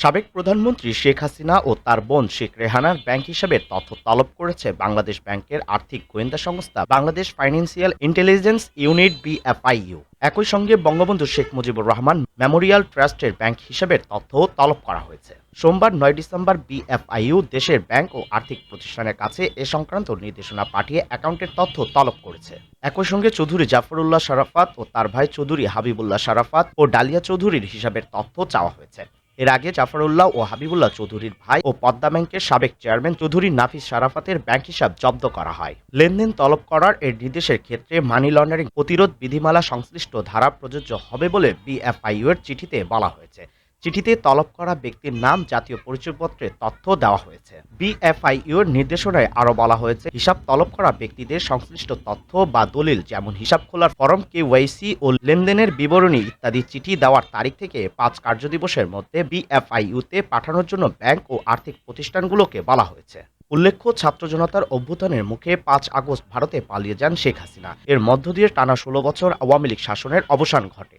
সাবেক প্রধানমন্ত্রী শেখ হাসিনা ও তার বোন শেখ রেহানার ব্যাংক হিসাবে তথ্য তলব করেছে বাংলাদেশ ব্যাংকের আর্থিক গোয়েন্দা সংস্থা Bangladesh financial intelligence unit BFIU. একই সঙ্গে বঙ্গবন্ধু শেখ মুজিবুর রহমান মেমোরিয়াল ট্রাস্টের ব্যাংক হিসাবের তথ্যও তলব করা হয়েছে। সোমবার নয় ডিসেম্বর বিএফআইইউ দেশের ব্যাংক ও আর্থিক প্রতিষ্ঠানের কাছে এ সংক্রান্ত নির্দেশনা পাঠিয়ে অ্যাকাউন্টের তথ্য তলব করেছে। একই সঙ্গে চৌধুরী জাফরুল্লাহ শারাফাত ও তার ভাই চৌধুরী হাবিবুল্লাহ শারাফাত ও ডালিয়া চৌধুরীর হিসাবের তথ্য চাওয়া হয়েছে। এর আগে জাফরুল্লাহ ও হাবিবুল্লাহ চৌধুরীর ভাই ও পদ্মা ব্যাংকের সাবেক চেয়ারম্যান চৌধুরী নাফিস সারাফাতের ব্যাংক হিসাব জব্দ করা হয়। লেনদেন তলব করার এর নির্দেশের ক্ষেত্রে মানি লন্ডারিং প্রতিরোধ বিধিমালা সংশ্লিষ্ট ধারা প্রযোজ্য হবে বলে বিএফআইইউ এর চিঠিতে বলা হয়েছে। চিঠিতে তলব করা ব্যক্তির নাম, জাতীয় পরিচয়পত্রের তথ্য দেওয়া হয়েছে। বিএফআইইউ এর নির্দেশনায় আরও বলা হয়েছে, হিসাব তলব করা ব্যক্তিদের সংশ্লিষ্ট তথ্য বা দলিল, যেমন হিসাব খোলার ফরম, কেওয়াইসি ও লেনদেনের বিবরণী ইত্যাদি চিঠি দেওয়ার তারিখ থেকে পাঁচ কার্যদিবসের মধ্যে বিএফআইইউতে পাঠানোর জন্য ব্যাংক ও আর্থিক প্রতিষ্ঠানগুলোকে বলা হয়েছে। উল্লেখ্য, ছাত্র জনতার অভ্যুত্থানের মুখে পাঁচ আগস্ট ভারতে পালিয়ে যান শেখ হাসিনা। এর মধ্য দিয়ে টানা ষোলো বছর আওয়ামী লীগ শাসনের অবসান ঘটে।